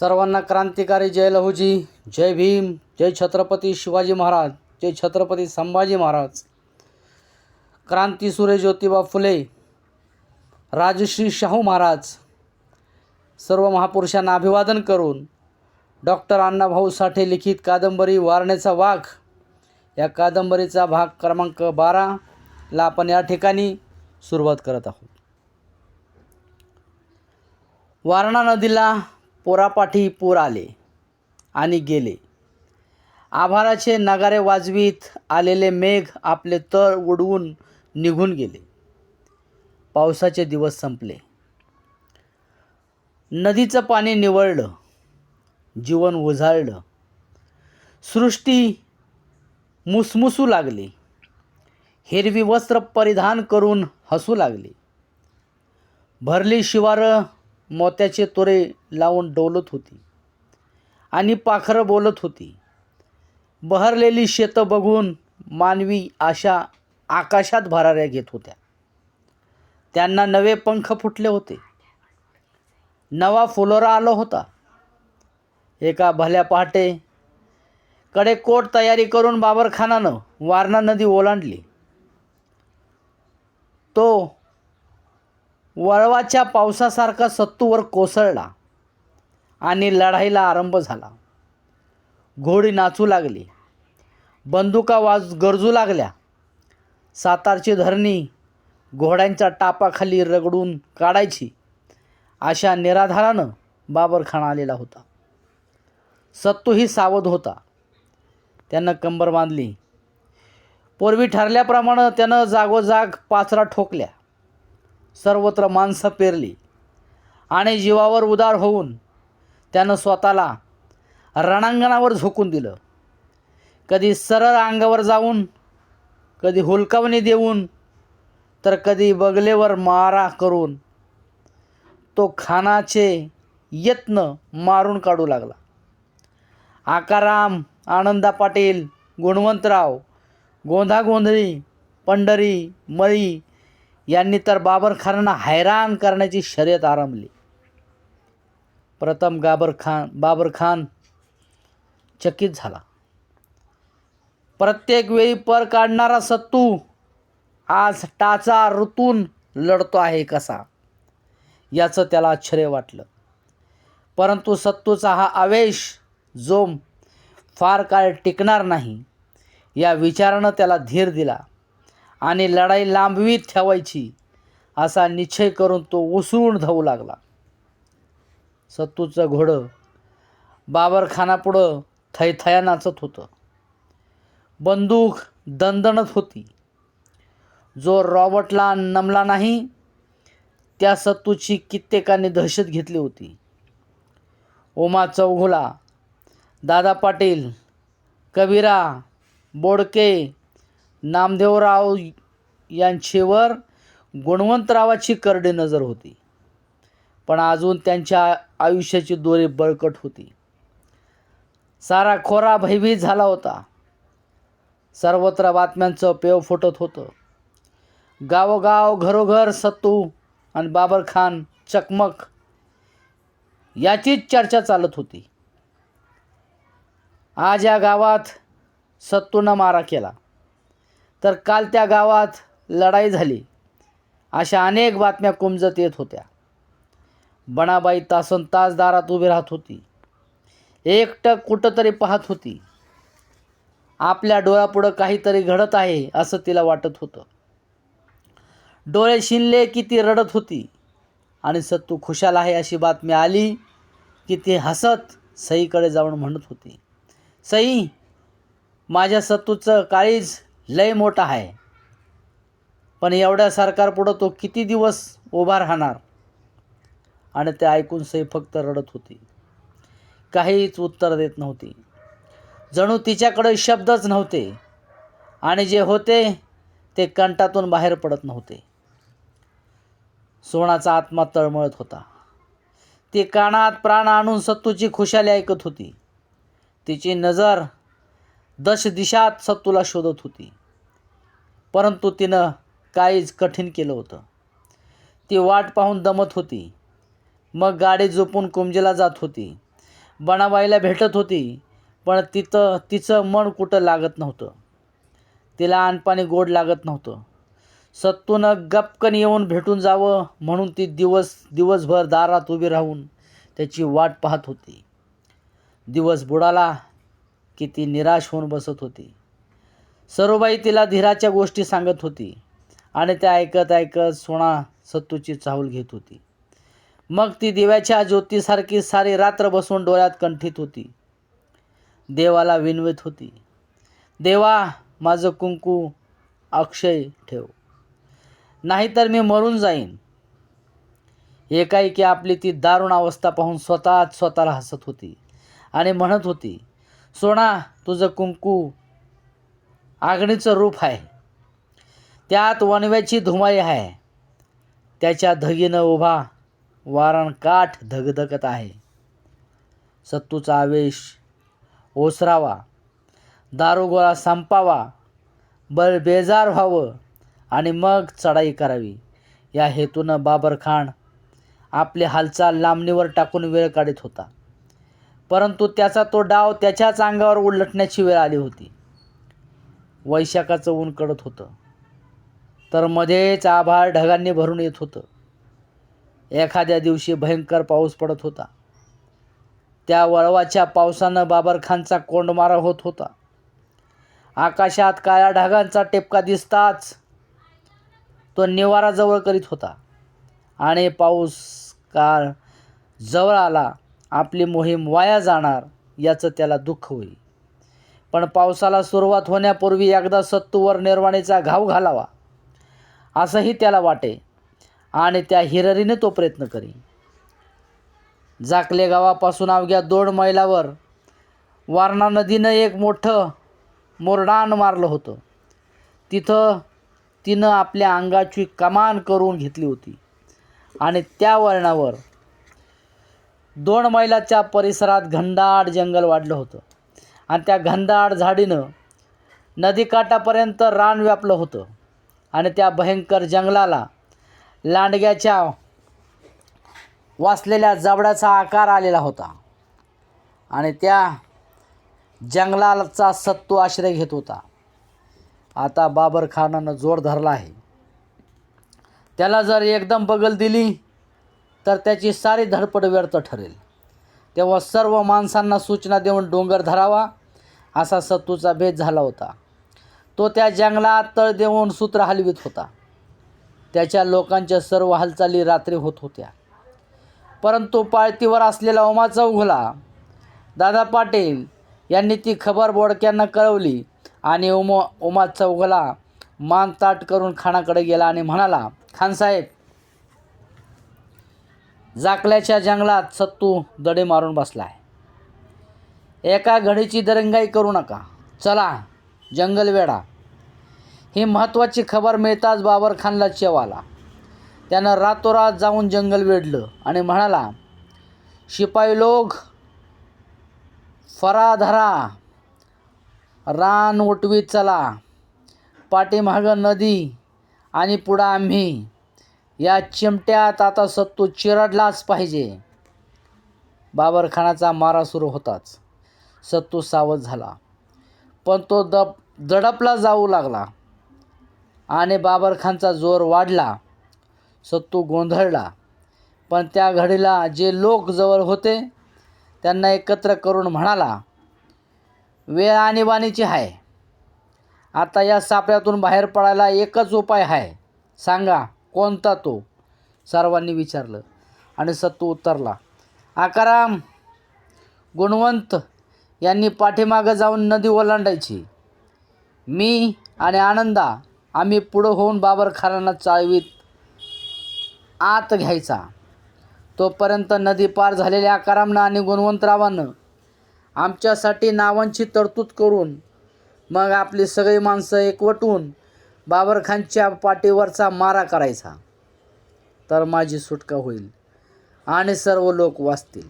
सर्वांना क्रांतिकारी जय लहूजी जय भीम जय छत्रपती शिवाजी महाराज जय छत्रपती संभाजी महाराज. क्रांती सुरे ज्योतिबा फुले राजश्री शाहू महाराज सर्व महापुरुषांना अभिवादन करून डॉक्टर अण्णाभाऊ साठे लिखित कादंबरी वारण्याचा वाघ. या कादंबरीचा भाग क्रमांक बाराला आपण या ठिकाणी सुरुवात करत आहोत. वारणा नदीला पोरापाठी पूर आले आणि गेले. आभाराचे नगारे वाजवीत आलेले मेघ आपले तळ उडवून निघून गेले. पावसाचे दिवस संपले. नदीचं पाणी निवळलं. जीवन उजाळलं सृष्टी मुसमुसू लागली. हिरवी वस्त्र परिधान करून हसू लागली. भरली शिवारं मोत्याचे तोरे लावून डोलत होती. आणि पाखरं बोलत होती. बहरलेली शेतं बघून मानवी आशा आकाशात भराऱ्या घेत होत्या. त्यांना नवे पंख फुटले होते. नवा फुलोरा आला होता. एका भल्या पहाटे कडे कोट तयारी करून बाबरखानानं वारणा नदी ओलांडली. तो वळवाच्या पावसासारखा सत्तूवर कोसळला आणि लढाईला आरंभ झाला. घोडी नाचू लागली. बंदुका वाज गरजू लागल्या. सातारची धरणी घोड्यांच्या टापाखाली रगडून काढायची अशा निराधारानं बाबरखान आलेला होता. सत्तूही सावध होता. त्यानं कंबर बांधली. पूर्वी ठरल्याप्रमाणे त्यानं जागोजाग पाचरा ठोकल्या. सर्वत्र माणसं पेरली. आणि जीवावर उदार होऊन त्यानं स्वतःला रणांगणावर झोकून दिलं. कधी सरळ अंगावर जाऊन कधी हुलकावणी देऊन तर कधी बगलेवर मारा करून तो खानाचे यत्न मारून काढू लागला. आकाराम आनंदा पाटील गुणवंतराव गोंधागोंधळी पंढरी मळी यांनी तर बाबरखानांना हैराण करण्याची शर्यत आरंभली. प्रथम गाबर खान बाबर खान चकित झाला. प्रत्येक वेळी पर काढणारा सत्तू आज टाचा ऋतून लढतो आहे कसा? याचं त्याला आश्चर्य वाटलं. परंतु सत्तूचा हा आवेश जोम फार काळ टिकणार नाही. या विचारानं त्याला धीर दिला. आणि लढाई लांबवीत ठेवायची असा निश्चय करून तो उसळून धावू लागला. सत्तूचं घोडं बाबरखानापुढं थैथया नाचत होतं. बंदूक दणदणत होती. जो रॉबर्टला नमला नाही त्या सत्तूची कित्येकाने दहशत घेतली होती. ओमा चौघुला दादा पाटील कबीरा बोडके नामदेवराव यांचेवर गुणवंतरावाची करडी नजर होती. पण अजून त्यांच्या आयुष्याची दोरी बळकट होती. सारा खोरा भयभीत झाला होता. सर्वत्र बातम्यांचं पेव फुटत होतं. गावोगाव घरोघर सत्तू आणि बाबर खान चकमक याचीच चर्चा चालत होती. आज या गावात सत्तूनं मारा केला. तर काल त्या गावात लढाई झाली. अशा अनेक बातम्या कुमजत येत होत्या. बनाबाई तासन तास दारात उभी राहत होती. एकटक कुठंतरी पाहत होती. आपल्या डोळ्यापुढं काहीतरी घडत आहे असं तिला वाटत होतं. डोळे शिनले की ती रडत होती. आणि सत्तू खुशाल आहे अशी बातमी आली की ती हसत सईकडे जाऊन म्हणत होती सई माझ्या सत्तूचं काळीज लय मोठा आहे. पण एवढ्या सरकारपुढं तो किती दिवस उभा राहणार? आणि ते ऐकून सई फक्त रडत होती. काहीच उत्तर देत नव्हती. जणू तिच्याकडे शब्दच नव्हते. आणि जे होते ते कंठातून बाहेर पडत नव्हते. सोनाचा आत्मा तळमळत होता. ती कानात प्राण आणून सत्तूची खुशाली ऐकत होती. तिची नजर दश दिशात सत्तूला शोधत होती. परंतु तिनं काहीच कठीण केलं होतं. ती वाट पाहून दमत होती. मग गाडी झोपून कुंजेला जात होती. बनाबाईला भेटत होती पण तिथं तिचं मन कुठं लागत नव्हतं. तिला अनपाणी गोड लागत नव्हतं. सत्तूनं गपकन येऊन भेटून जावं म्हणून ती दिवस दिवसभर दारात उभी राहून त्याची वाट पाहत होती. दिवस बुडाला की ती निराश होऊन बसत होती. सरोबाई तिला धीराच्या गोष्टी सांगत होती आणि त्या ऐकत ऐकत सोना सत्तूची चाहूल घेत होती. मग ती दिव्याच्या ज्योतीसारखी सारी रात्र बसून डोळ्यात कंठीत होती. देवाला विनवत होती. देवा माझं कुंकू अक्षय ठेव. नाहीतर मी मरून जाईन. एकाएकी आपली ती दारुण अवस्था पाहून स्वतःच स्वतःला हसत होती आणि म्हणत होती सोना तुझं कुंकू आगणीचं रूप आहे. त्यात वनव्याची धुमाई आहे. त्याच्या धगीनं उभा वारण काठ धगधगत आहे. सत्तूचा आवेश ओसरावा दारुगोळा संपावा बळ बेजार व्हावं आणि मग चढाई करावी. या हेतूनं बाबर खान आपली हालचाल लांबणीवर टाकून वेळ काढत होता. परंतु त्याचा तो डाव त्याच्याच अंगावर उलटण्याची वेळ आली होती. वैशाखाचं ऊन कडत होतं. तर मध्येच आभाळ ढगांनी भरून येत होतं. एखाद्या दिवशी भयंकर पाऊस पडत होता. त्या वळवाच्या पावसानं बाबरखानचा कोंडमारा होत होता. आकाशात काळ्या ढगांचा टेपका दिसताच तो निवारा जवळ करीत होता. आणि पाऊस काळ जवळ आला आपली मोहीम वाया जाणार याचं त्याला दुःख होईल. पण पावसाला सुरुवात होण्यापूर्वी एकदा सत्तूवर निर्वाणीचा घाव घालावा असंही त्याला वाटे आणि त्या हिररीने तो प्रयत्न करी. जाकले गावापासून अवघ्या दोन मैलावर वारणा नदीनं एक मोठं मोरडान मारलं होतं. तिथं तिनं आपल्या अंगाची कमान करून घेतली होती आणि त्या वळणावर दोन मैलाच्या परिसरात घनदाट जंगल वाढलं होतं. आणि त्या घनदाट झाडीनं नदीकाठापर्यंत रान व्यापलं होतं. आणि त्या भयंकर जंगलाला लांडग्याच्या वाचलेल्या जबड्याचा आकार आलेला होता. आणि त्या जंगलाचा सत्तू आश्रय घेत होता. आता बाबर खानानं जोर धरला आहे. त्याला जर एकदम बगल दिली तर त्याची सारी धडपड व्यर्थ ठरेल. तेव्हा सर्व माणसांना सूचना देऊन डोंगर धरावा असा सत्तूचा भेद झाला होता. तो त्या जंगलात तळ देऊन सूत्र हलवित होता. त्याच्या लोकांच्या सर्व हालचाली रात्री होत होत्या. परंतु पाळतीवर असलेला उमा चौघुला दादा पाटील यांनी ती खबर बोडक्यांना कळवली आणि उमा उमा चौघला मान ताट करून खानाकडे गेला आणि म्हणाला खानसाहेब जाकल्याच्या जंगलात सत्तू दडे मारून बसला आहे एका घडीची दरंगाई करू नका. चला जंगल वेडा ही महत्त्वाची खबर मिळताच बाबर खानला चेव आला त्यानं रातोरात जाऊन जंगल वेढलं आणि म्हणाला शिपाई लोक फरा धरा. रान उठवीत चला. पाठीमागं नदी आणि पुढं आम्ही. या चिमट्यात आता सत्तू चिरडलाच पाहिजे. बाबरखानाचा मारा सुरू होताच. सत्तू सावध झाला. पण तो दप दडपला जाऊ लागला. आणि बाबरखानचा जोर वाढला. सत्तू गोंधळला. पण त्या घडीला जे लोक जवळ होते त्यांना एकत्र करून म्हणाला वेळ आणीबाणीची आहे आता या सापळ्यातून बाहेर पडायला एकच उपाय आहे सांगा. कोणता तो? सर्वांनी विचारलं. आणि सत्तू उत्तरला आकाराम गुणवंत यांनी पाठीमागं जाऊन नदी ओलांडायची. मी आणि आनंदा आम्ही पुढं होऊन बाबरखानांना चाळवीत आत घ्यायचा. तोपर्यंत नदी पार झालेल्या आकारामनं आणि गुणवंतरावानं आमच्यासाठी नावांची तरतूद करून मग आपली सगळी माणसं एकवटून बाबरखानच्या पाठीवरचा मारा करायचा. तर माझी सुटका होईल आणि सर्व लोक वाचतील.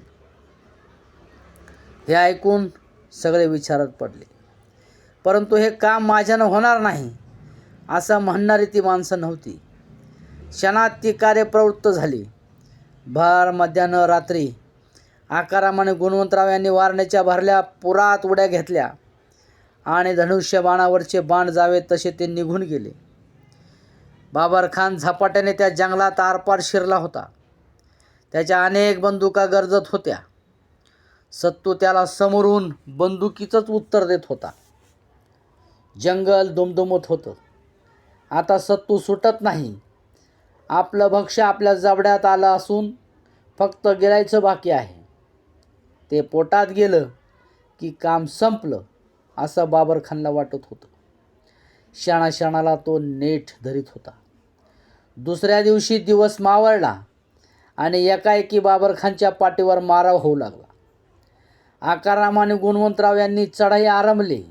हे ऐकून सगळे विचारात पडले. परंतु हे काम माझ्यानं होणार नाही असं म्हणणारी ती माणसं नव्हती. क्षणात ती कार्यप्रवृत्त झाली. भर मध्यान्ह रात्री आकारामाने गुणवंतराव यांनी वारण्याच्या भरल्या पुरात उड्या घेतल्या. आणि धनुष्यबाणावरचे बाण जावे तसे ते निघून गेले. बाबर खान झपाट्याने त्या जंगलात आरपार शिरला होता. त्याच्या अनेक बंदुका गरजत होत्या. सत्तू त्याला समोरून बंदुकीचंच उत्तर देत होता. जंगल दुमदुमत होतं. आता सत्तू सुटत नाही. आपलं भक्ष्य आपल्या जबड्यात आलं असून फक्त गिरायचं बाकी आहे. ते पोटात गेलं की काम संपलं. असं बाबर खानला वाटत होतं. क्षणा तो नेट धरीत होता. दुसऱ्या दिवशी दिवस मावळला आणि एकाएकी बाबरखानच्या पाठीवर माराव होऊ लागला. आकाराम आणि गुणवंतराव यांनी चढाई आरंभली.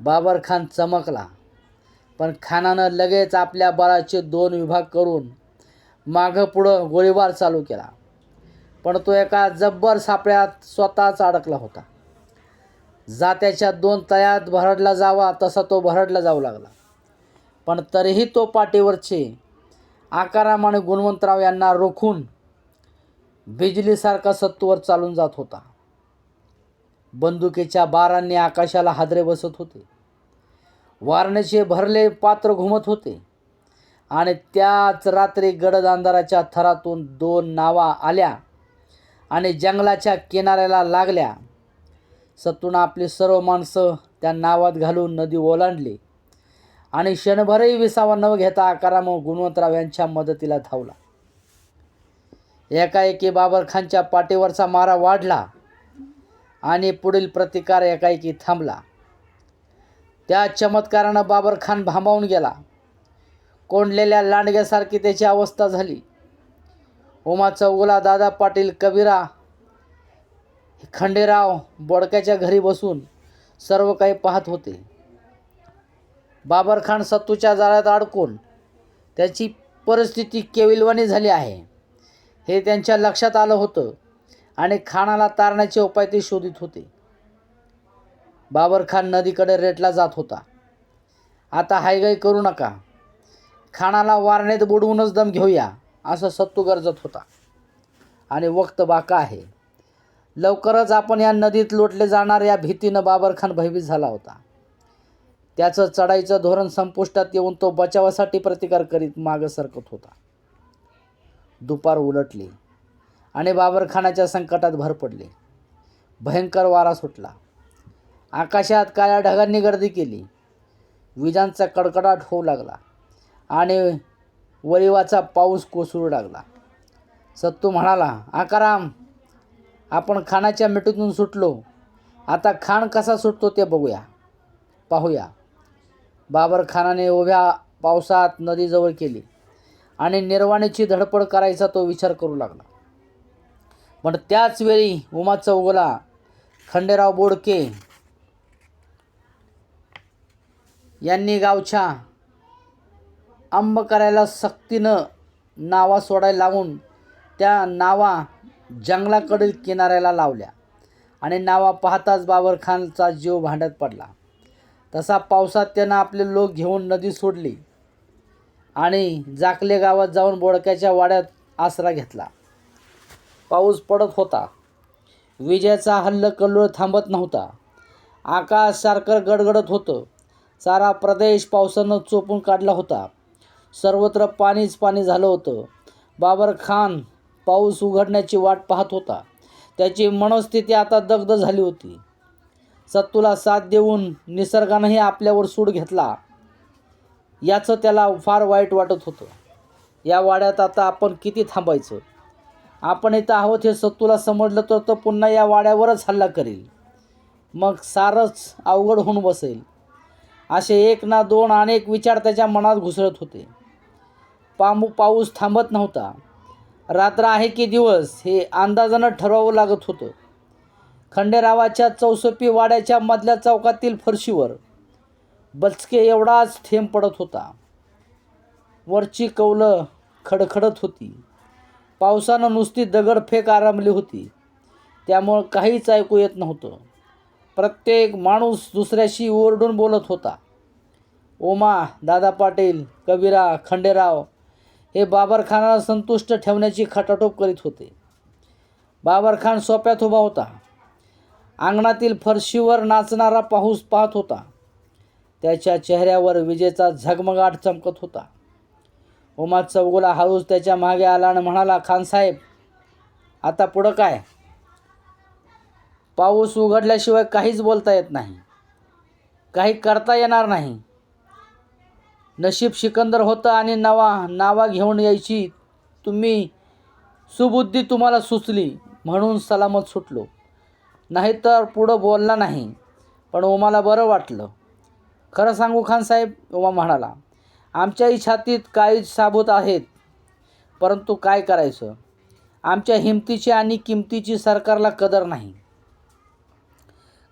बाबरखान चमकला पण खानानं लगेच आपल्या बळाचे दोन विभाग करून मागं पुढं गोळीबार चालू केला. पण तो एका जब्बर सापळ्यात स्वतःच अडकला होता. जात्याच्या दोन तयात भरडला जावा तसा तो भरडला जाऊ लागला. पण तरीही तो पाठीवरचे आकाराम आणि गुणवंतराव यांना रोखून बिजलीसारखा सत्तूवर चालून जात होता. बंदुकीच्या बारांनी आकाशाला हादरे बसत होते. वारण्याचे भरले पात्र घुमत होते. आणि त्याच रात्री गडद अंधाराच्या थरातून दोन नावा आल्या आणि जंगलाच्या किनाऱ्याला लागल्या. सत्तून आपली सर्व माणसं त्या नावात घालून नदी ओलांडली. आणि क्षणभरही विसावा न घेता आकाराम गुणवंतराव यांच्या मदतीला धावला. एकाएकी बाबर खानच्या पाठीवरचा मारा वाढला आणि पुढील प्रतिकार एकाएकी थांबला. त्या चमत्कारानं बाबर खान भांबावून गेला. कोंडलेल्या लांडग्यासारखी त्याची अवस्था झाली. उमा चौगुला दादा पाटील कबीरा खंडेराव बोडक्याच्या घरी बसून सर्व काही पाहत होते. बाबरखान सत्तूच्या जाळ्यात अडकून त्याची परिस्थिती केविलवाणी झाली आहे. हे त्यांच्या लक्षात आलं होतं आणि खानाला तारण्याचे उपाय ते शोधित होते. बाबर खान नदीकडे रेटला जात होता. आता हायगाई करू नका. खानाला वारण्यात बुडवूनच दम घेऊया असं सत्तू गरजत होता. आणि वक्त बाका आहे. लवकरच आपण या नदीत लोटले जाणार या भीतीनं बाबरखान भयभीत झाला होता. त्याचं चढाईचं धोरण संपुष्टात येऊन तो बचावासाठी प्रतिकार करीत मागं सरकत होता. दुपार उलटली आणि बाबरखानाच्या संकटात भर पडली. भयंकर वारा सुटला. आकाशात काळ्या ढगांनी गर्दी केली. विजांचा कडकडाट होऊ लागला आणि वरिवाचा पाऊस कोसळू लागला. सत्तू म्हणाला आकाराम आपण खानाच्या मिठीतून सुटलो. आता खाण कसा सुटतो ते बघूया. पाहूया. बाबर खानाने उभ्या पावसात नदीजवळ केली आणि निर्वाणीची धडपड करायचा तो विचार करू लागला. पण त्याचवेळी उमा चौगला खंडेराव बोडके यांनी गावच्या अंब करायला सक्तीनं नावा सोडायला लावून त्या नावा जंगलाकडील किनाऱ्याला लावल्या आणि नावा पाहताच बाबरखानचा जीव भांड्यात पडला. तसा पावसात त्यानं आपले लोक घेऊन नदी सोडली आणि जाकले गावात जाऊन बोडक्याच्या वाड्यात आसरा घेतला. पाऊस पडत होता. विजेचा हल्ल कल्लोळ थांबत नव्हता. आकाश सारखं गडगडत होतं. सारा प्रदेश पावसानं चोपून काढला होता. सर्वत्र पाणीच पाणी झालं होतं. बाबर खान पाऊस उघडण्याची वाट पाहत होता. त्याची मनस्थिती आता दग्ध झाली होती. सत्तूला साथ देऊन निसर्गानंही आपल्यावर सूड घेतला. याचं त्याला फार वाईट वाटत होतं. या वाड्यात आता आपण किती थांबायचं? आपण इथं आहोत हे सत्तूला समजलं तर तो पुन्हा या वाड्यावरच हल्ला करेल. मग सारंच अवघड होऊन बसेल. असे एक ना दोन अनेक विचार त्याच्या मनात घुसळत होते. पामू पाऊस थांबत नव्हता. रात्र आहे की दिवस हे अंदाजानं ठरवावं लागत होतं. खंडेरावाच्या चौसपी वाड्याच्या मधल्या चौकातील फरशीवर बचके एवढाच थेंब पडत होता. वरची कौलं खडखडत होती. पावसानं नुसती दगडफेक आरंभली होती. त्यामुळं काहीच ऐकू येत नव्हतं. प्रत्येक माणूस दुसऱ्याशी ओरडून बोलत होता. ओमा दादा पाटील कबीरा खंडेराव हे बाबरखानाला संतुष्ट ठेवण्याची खटाटोप करीत होते. बाबरखान सोप्यात उभा होता. अंगणातील फरशीवर नाचणारा पाऊस पाहत होता. त्याच्या चेहऱ्यावर विजेचा झगमगाट चमकत होता. उमा चौगुला हळूच त्याच्यामागे आला आणि म्हणाला खानसाहेब आता पुढं काय? पाऊस उघडल्याशिवाय काहीच बोलता येत नाही. काही करता येणार नाही. नशीब सिकंदर होतं आणि नवा नावा घेऊन यायची तुम्ही सुबुद्धी तुम्हाला सुचली म्हणून सलामत सुटलो. नाहीतर पुढं बोलला नाही पण उमाला बरं वाटलं. खरं सांगू खान साहेब उमा म्हणाला आमच्याही छातीत काही साबूत आहेत परंतु काय करायचं? आमच्या हिमतीची आणि किमतीची सरकारला कदर नाही.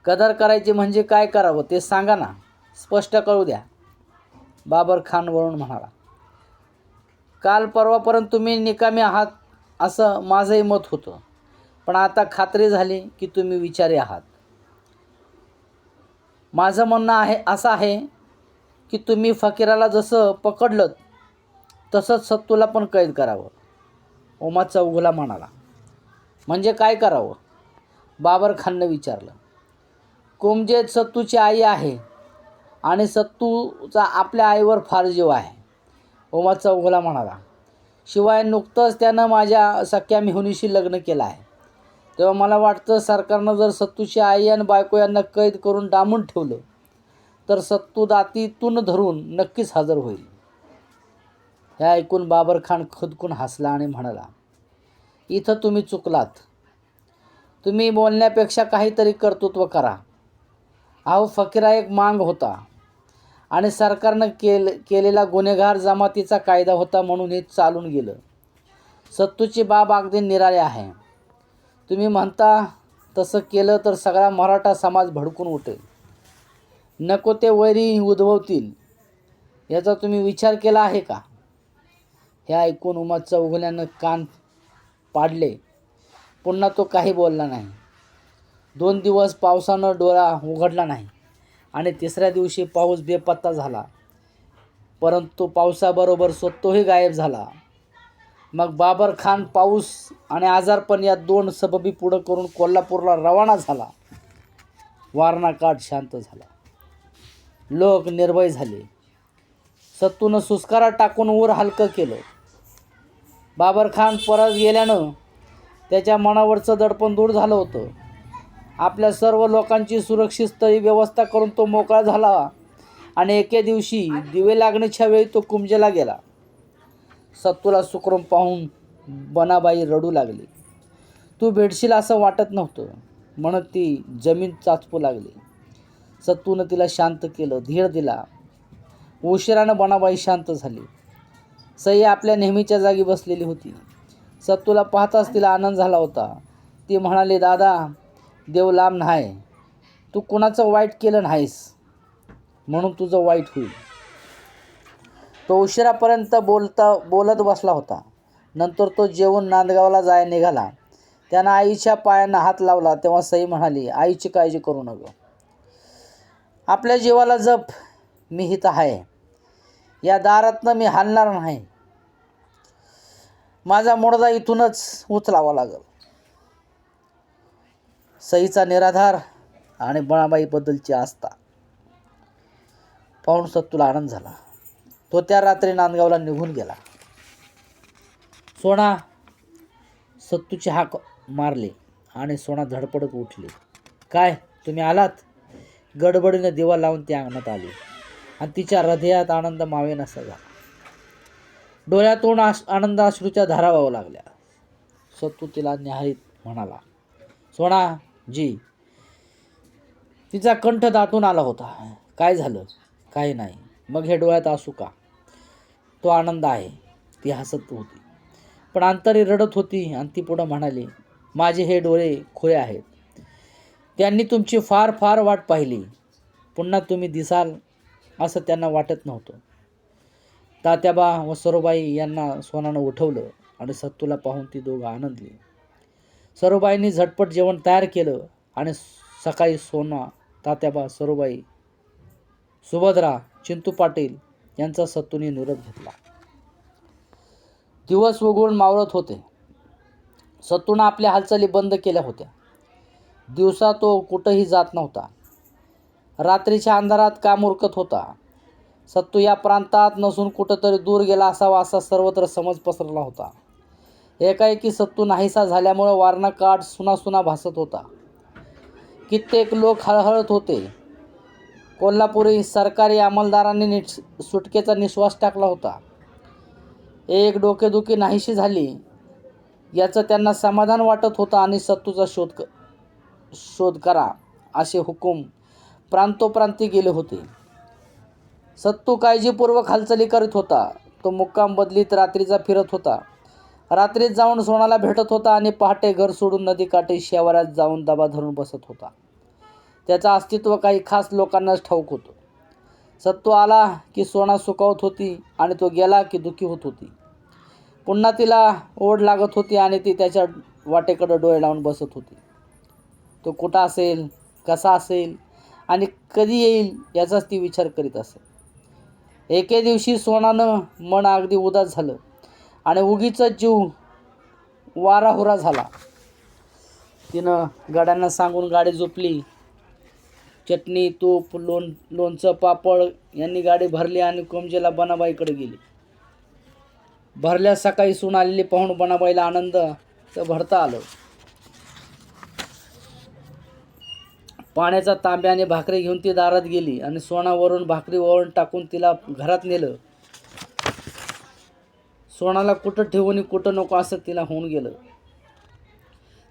कदर करायची म्हणजे काय करावं ते सांगा ना स्पष्ट कळू द्या. बाबर खान वळून म्हणाला. काल परवापर्यंत तुम्ही निकामी आहात असं माझंही मत होतं. पण आता खात्री झाली की तुम्ही विचारी आहात. माझं म्हणणं आहे असं आहे की तुम्ही फकीराला जसं पकडलं तसंच सत्तूला पण कैद करावं ओमा चौघुला म्हणाला. म्हणजे काय करावं? बाबर खाननं विचारलं. कुमजेत सत्तूची आई आहे. आणि सत्तूचा आपल्या आईवर फार जीव आहे. ओमा चौगुला म्हणाला शिवाय नुकतंच त्यानं माझ्या सख्या मेहुनीशी लग्न केलं आहे. तेव्हा मला वाटतं सरकारनं जर सत्तूची आई आणि बायको यांना कैद करून डांबून ठेवलं तर सत्तू दातीतून धरून नक्कीच हजर होईल. हे ऐकून बाबर खान खुदकून हसला आणि म्हणाला इथं तुम्ही चुकलात. तुम्ही बोलण्यापेक्षा काहीतरी कर्तृत्व करा. अहो फकीरा एक मांग होता. आणि सरकारनं केल केलेला गुन्हेगार जमातीचा कायदा होता म्हणून हे चालून गेलं. सत्तूची बाब अगदी निराळे आहे. तुम्ही म्हणता तसं केलं तर सगळा मराठा समाज भडकून उठेल. नको ते वैरी उद्भवतील. याचा तुम्ही विचार केला आहे का? हे ऐकून उमा चौघुल्यानं कान पाडले. पुन्हा तो काही बोलला नाही. दोन दिवस पावसानं डोळा उघडला नाही. आणि तिसऱ्या दिवशी पाऊस बेपत्ता झाला. परंतु पावसाबरोबर स्वतःही गायब झाला. मग बाबर खान पाऊस आणि आजारपण या दोन सबबी पुढं करून कोल्हापूरला रवाना झाला. वारणा काठ शांत झाला. लोक निर्भय झाले. सत्तूनं सुस्कारा टाकून ऊर हलकं केलं. बाबर खान परत गेल्यानं त्याच्या मनावरचं दडपण दूर झालं होतं. आपल्या सर्व लोकांची सुरक्षित स्थळी व्यवस्था करून तो मोकळा झाला. आणि एके दिवशी दिवे लागण्याच्या वेळी तो कुंजेला गेला. सत्तूला सुकरून पाहून बनाबाई रडू लागली. तू भेटशील असं वाटत नव्हतं म्हणत ती जमीन चाचपू लागली. सत्तूनं तिला शांत केलं धीर दिला. उशिरानं बनाबाई शांत झाली. सई आपल्या नेहमीच्या जागी बसलेली होती. सत्तूला पाहताच तिला आनंद झाला होता. ती म्हणाली दादा देव लांब नाही. तू कुणाचं वाईट केलं नाहीस म्हणून तुझं वाईट होईल. तो उशिरापर्यंत बोलता बोलत बसला होता. नंतर तो जेवून नांदगावला जाय निघाला. त्यानं आईच्या पायांना हात लावला तेव्हा सई म्हणाली आईची काळजी करू नका. आपल्या जीवाला जप. मी हित आहे. या दारातनं मी हलणार नाही. माझा मुडदा इथूनच उचलावा लागेल. सईचा निराधार आणि बळाबाईबद्दलची आस्था. पाहून सत्तूला आनंद झाला. तो त्या रात्री नांदगावला निघून गेला. सोना सत्तूची हाक मारली आणि सोना धडपडत उठली. काय तुम्ही आलात? गडबडीने दिवा लावून ती अंगणात आली. आणि तिच्या हृदयात आनंद मावेनासा झाला. डोळ्यातून आश आनंद अश्रूच्या धारा वाहू लागल्या. सत्तू तिला न्याहारीत म्हणाला सोना जी. तिचा कंठ दाटून आला होता. काय झालं? काही नाही. मग हे डोळ्यात असू का? तो आनंद आहे. ती हसत होती. पण अंतरी रडत होती आणि ती पुढं म्हणाली माझे हे डोळे खुळे आहेत. त्यांनी तुमची फार फार वाट पाहिली. पुन्हा तुम्ही दिसाल असं त्यांना वाटत नव्हतं. तात्याबा व सरोबाई यांना सोनानं उठवलं आणि सत्तूला पाहून ती दोघं आनंदली. सरोबाईंनी झटपट जेवण तयार केलं आणि सकाळी सोना तात्याबा सरोबाई सुभद्रा चिंतू पाटील यांचा सत्तूने निरोप घेतला. दिवस उगवून मावळत होते. सत्तूनं आपल्या हालचाली बंद केल्या होत्या. दिवसा तो कुठंही जात नव्हता. रात्रीच्या अंधारात काम उरकत होता. सत्तू या प्रांतात नसून कुठंतरी दूर गेला असावा असा सर्वत्र समज पसरला होता. एकाएकी सत्तू नाहीसा झाल्यामुळं वारणा काठ सुनासुना भासत होता. कित्येक लोक हळहळत होते. कोल्हापुरी सरकारी अंमलदारांनी निट सुटकेचा निश्वास टाकला होता. एक डोकेदुखी नाहीशी झाली. याचं त्यांना समाधान वाटत होतं आणि सत्तूचा शोध क शोध करा असे हुकूम प्रांतोप्रांती गेले होते. सत्तू काळजीपूर्वक हालचाली करीत होता. तो मुक्काम बदलीत रात्रीचा फिरत होता. रात्रीत जाऊन सोनाला भेटत होता आणि पहाटे घर सोडून नदीकाठी शेवाऱ्यात जाऊन दबा धरून बसत होता. त्याचं अस्तित्व काही खास लोकांनाच ठाऊक होतं. सत्तू आला की सोना सुकावत होती आणि तो गेला की दुखी होत होती. पुन्हा तिला ओढ लागत होती आणि ती त्याच्या वाटेकडं डोळे लावून बसत होती. तो कुठं असेल कसा असेल आणि कधी येईल याचाच ती विचार करीत असे. एके दिवशी सोनानं मन अगदी उदास झालं. आणि उगीच जीव वाराहुरा झाला. तिनं गाड्यांना सांगून गाडी झोपली. चटणी तूप लोण लोणचं पापड यांनी गाडी भरली आणि कोमजेला बनाबाईकडे गेली. भरल्या सकाळी सून आलेली पाहून बनाबाईला आनंद तर भरता आलं. पाण्याचा तांब्याने भाकरी घेऊन ती दारात गेली आणि सोनावरून भाकरी वळून टाकून तिला घरात नेलं. सोनाला कुठं ठेवून कुठं नको असं तिला होऊन गेलं.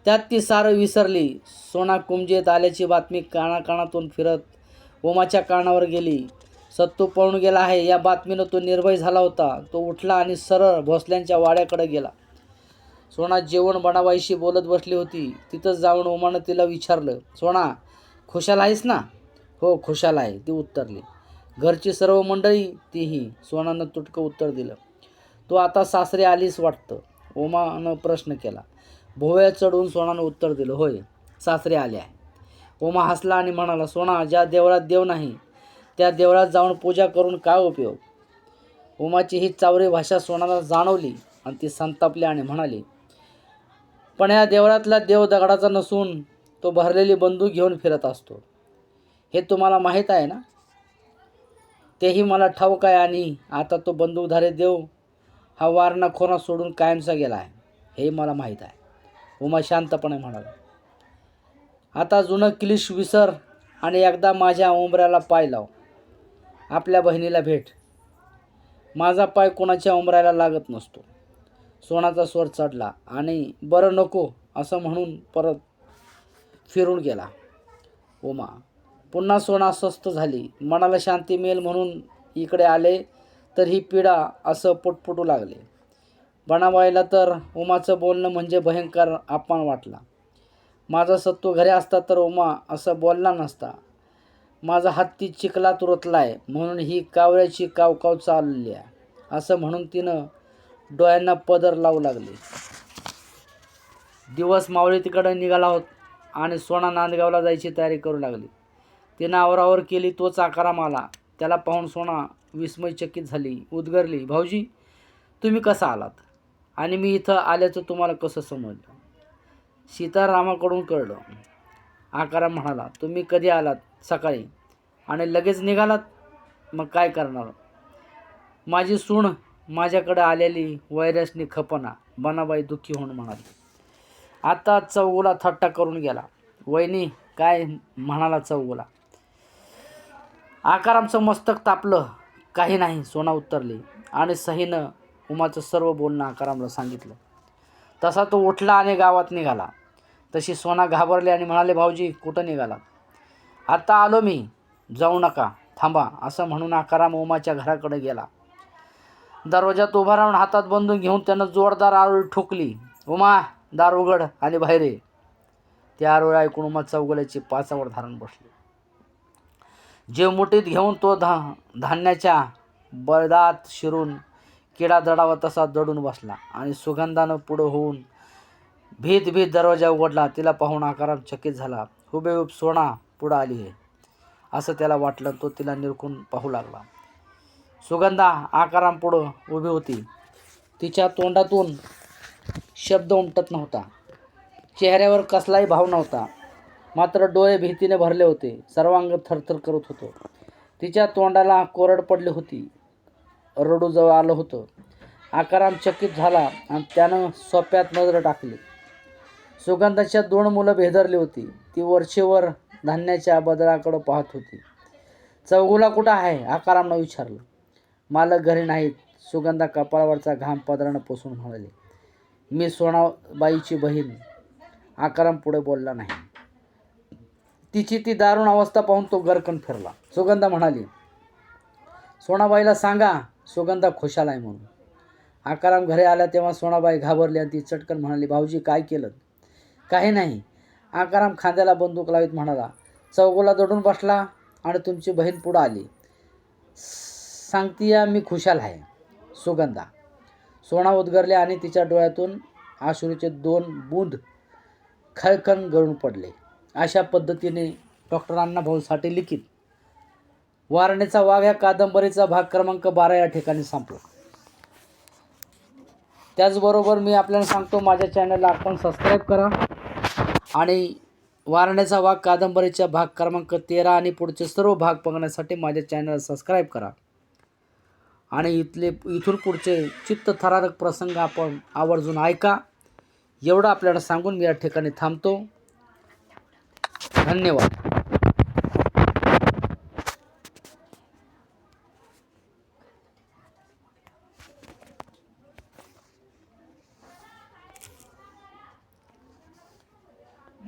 त्यात ती सारं विसरली. सोना कुंजेत आल्याची बातमी कानाकानातून फिरत ओमाच्या कानावर गेली. सत्तू पळून गेला आहे. या बातमीनं तो निर्भय झाला होता. तो उठला आणि सरळ भोसल्यांच्या वाड्याकडे गेला. सोना जेवण बनाबाईशी बोलत बसली होती. तिथंच जाऊन ओमानं तिला विचारलं सोना खुशाल आहेस ना? हो खुशाल आहे. ती उत्तरली. घरची सर्व मंडळी तीही. सोनानं तुटकं उत्तर दिलं. तू आता सासरे आलीस वाटतं. ओमानं प्रश्न केला. भोवया चढून सोनानं उत्तर दिलं होय सासरे आले आहे ओमा हसला आणि म्हणाला सोना ज्या देवळात देव नाही त्या देवळात जाऊन पूजा करून काय उपयोग? ओमाची ही चावरी भाषा सोनाला जाणवली आणि ती संतापली आणि म्हणाली पण या देवळातला देव दगडाचा नसून तो भरलेली बंदूक घेऊन फिरत असतो. हे तुम्हाला माहीत आहे ना? तेही मला ठाऊक आहे आणि आता तो बंदूकधारे देव हा वारणा खोना सोडून कायमचा गेला आहे हे मला माहीत आहे. उमा शांतपणे म्हणाला आता जुनं क्लिश विसर आणि एकदा माझ्या उंबऱ्याला पाय लाव. आपल्या बहिणीला भेट. माझा पाय कोणाच्या उंबऱ्याला लागत नसतो. सोनाचा स्वर चढला आणि बरं नको असं म्हणून परत फिरून गेला. उमा पुन्हा सोना स्वस्त झाली. मनाला शांती मिळेल म्हणून इकडे आले तर ही पिढा असं पुटपुटू लागले. बनाबाईला तर उमाचं बोलणं म्हणजे भयंकर अपमान वाटला. माझा सत्तू घरी असता तर उमा असं बोलला नसता. माझा हत्ती चिखलात रुतलाय म्हणून ही कावळ्याची कावकाव चालली आहे असं म्हणून तिनं डोळ्यांना पदर लावू लागली. दिवस मावळी तिकडे निघाला होत आणि सोना नांदगावला जायची तयारी करू लागली. तिनं आवरावर केली तोच आकाराम आला. त्याला पाहून सोना विस्मयचकित झाली उद्गरली भाऊजी तुम्ही कसा आलात? आणि मी इथं आल्याचं तुम्हाला कसं समजलं? सीतारामाकडून कळलं. आकाराम म्हणाला तुम्ही कधी आलात सकाळी? आणि लगेच निघालात? मग काय करणार? माझी सूण माझ्याकडे आलेली वैरसनी खपना बनाबाई दुःखी होऊन म्हणाली. आता चौगुला थट्टा करून गेला. वहिनी काय म्हणाला चौगुला? आकारामचं मस्तक तापलं. काही नाही सोना उत्तरली आणि सहीनं उमाचं सर्व बोलणं आकारामला सांगितलं. तसा तो उठला आणि गावात निघाला. तशी सोना घाबरली आणि म्हणाले भाऊजी कुठं निघाला? आत्ता आलो मी. जाऊ नका. थांबा असं म्हणून आकाराम उमाच्या घराकडे गेला. दरवाजात उभा राहून हातात बंधून घेऊन त्यानं जोरदार आरोळी ठोकली. उमा दार उघड आणि बाहेर ते त्या आरोळी ऐकून उमा चौगल्याची पाचावर धारण बसली. जीव मुठीत घेऊन तो धा धान्याच्या बळदात शिरून किडा दडावा तसा दडून बसला आणि सुगंधानं पुढं होऊन भीत भीत दरवाजा उघडला. तिला पाहून आकाराम चकित झाला. हुबेहूब सोना पुढं आली आहे असं त्याला वाटलं तो तिला निरखून पाहू लागला. सुगंधा आकाराम पुढं उभी होती. तिच्या तोंडातून शब्द उमटत नव्हता. चेहऱ्यावर कसलाही भाव नव्हता. मात्र डोळे भीतीने भरले होते. सर्वांग थरथर करत होतो. तिच्या तोंडाला कोरड पडली होती. रडूजवळ आलं होतं. आकाराम चकित झाला आणि त्यानं सोप्यात नजर टाकली. सुगंधाच्या दोन मुलं भेदरली होती. ती वरचेवर धान्याच्या बदलाकडं पाहत होती. चौगुला कुठं आहे? आकारामनं विचारलं. मालक घरी नाहीत. सुगंधा कपाळावरचा घाम पदरानं पुसून म्हणाले मी सोनाबाईची बहीण. आकाराम पुढे बोलला नाही. तिची ती दारुण अवस्था पाहून तो गरकन फिरला. सुगंधा म्हणाली सोनाबाईला सांगा सुगंधा खुशाल आहे म्हणून. आकाराम घरी आला तेव्हा सोनाबाई घाबरली आणि ती चटकन म्हणाली भाऊजी काय केलं? काही नाही. आकाराम खांद्याला बंदूक लावित म्हणाला चौगोला दडून बसला आणि तुमची बहीण पुढं आली. सांगतीया मी खुशाल आहे. सुगंधा सोना उद्गरले आणि तिच्या डोळ्यातून आशुरीचे दोन बूंद खळखण गळून पडले. अशा पद्धतीने डॉक्टर अण्णाभाऊ साठे लिखित. वारणेचा वाघ या कादंबरीचा भाग क्रमांक बारा या ठिकाणी संपला. त्याचबरोबर मी आपल्याला सांगतो माझ्या चॅनलला आपण सबस्क्राईब करा. आणि वारणेचा वाघ कादंबरीचा भाग क्रमांक तेरा आणि पुढचे सर्व भाग बघण्यासाठी माझ्या चॅनलला सबस्क्राईब करा. आणि इथले इथून पुढचे चित्तथरारक प्रसंग आपण आवर्जून ऐका. एवढं आपल्याला सांगून मी या ठिकाणी थांबतो. धन्यवाद.